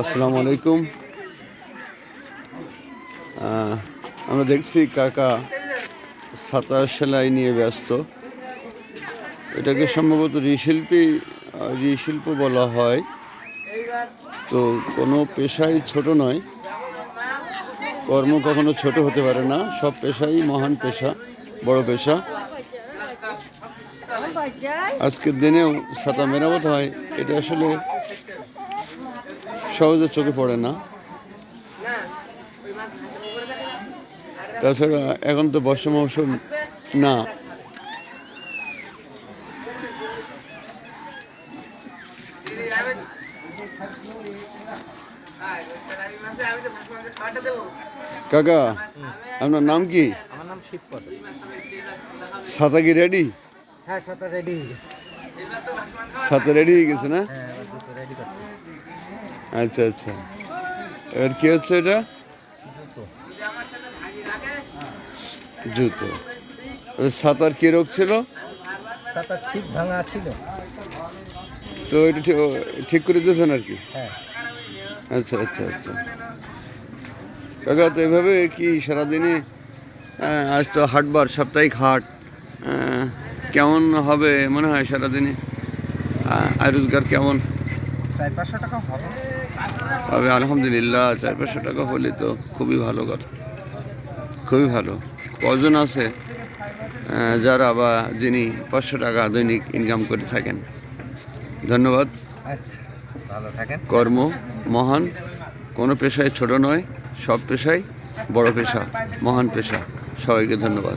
আসসালামু আলাইকুম। আমরা দেখছি কাকা সাতাশ সেলাই নিয়ে ব্যস্ত। এটাকে সম্ভবত রিশিল্পী আহ, রিশিল্প বলা হয়। তো কোনো পেশাই ছোট নয়। কর্ম কখনো ছোট হতে পারে না। সব পেশাই মহান পেশা বড় পেশা। আজকের দিনেও ছাতা মেরামত হয়। এটা আসলে সহজে চোখে পড়ে না। তাছাড়া এখন তো বর্ষা মৌসুম না। কাকা আপনার নাম কি? আমার নাম শিবপদ ছাতা কি রেডি হ্যাঁ সাথে রেডি হয়ে গেছে। ছাতা রেডি হয়ে গেছে না? হ্যাঁ রেডি করতে আচ্ছা আচ্ছা। এবার কি হচ্ছে এটা? জুতো। ছাতার কি রোগ ছিল? সাথে ঠিক ভাঙা ছিল। তো এটা ঠিক- করে দিয়েছেন আর কি? হ্যাঁ। আচ্ছা আচ্ছা আচ্ছা। কাকা তো এভাবে কি সারাদিনে আজ তো হাটবার সাপ্তাহিক হাট কেমন হবে মনে হয় সারাদিনে? আয় রোজগার কেমন? চার পাঁচশো টাকা হবে। হবে আলহামদুলিল্লাহ চার পাঁচশো টাকা হলে তো খুবই ভালো কথা। খুবই ভালো। কজন আছে যারা বা যিনি পাঁচশো টাকা দৈনিক ইনকাম করে থাকেন? ধন্যবাদ। আচ্ছা ভালো থাকেন। কর্ম মহান কোনো পেশায় ছোট নয় সব পেশায় বড় পেশা মহান পেশা। সবাইকে ধন্যবাদ।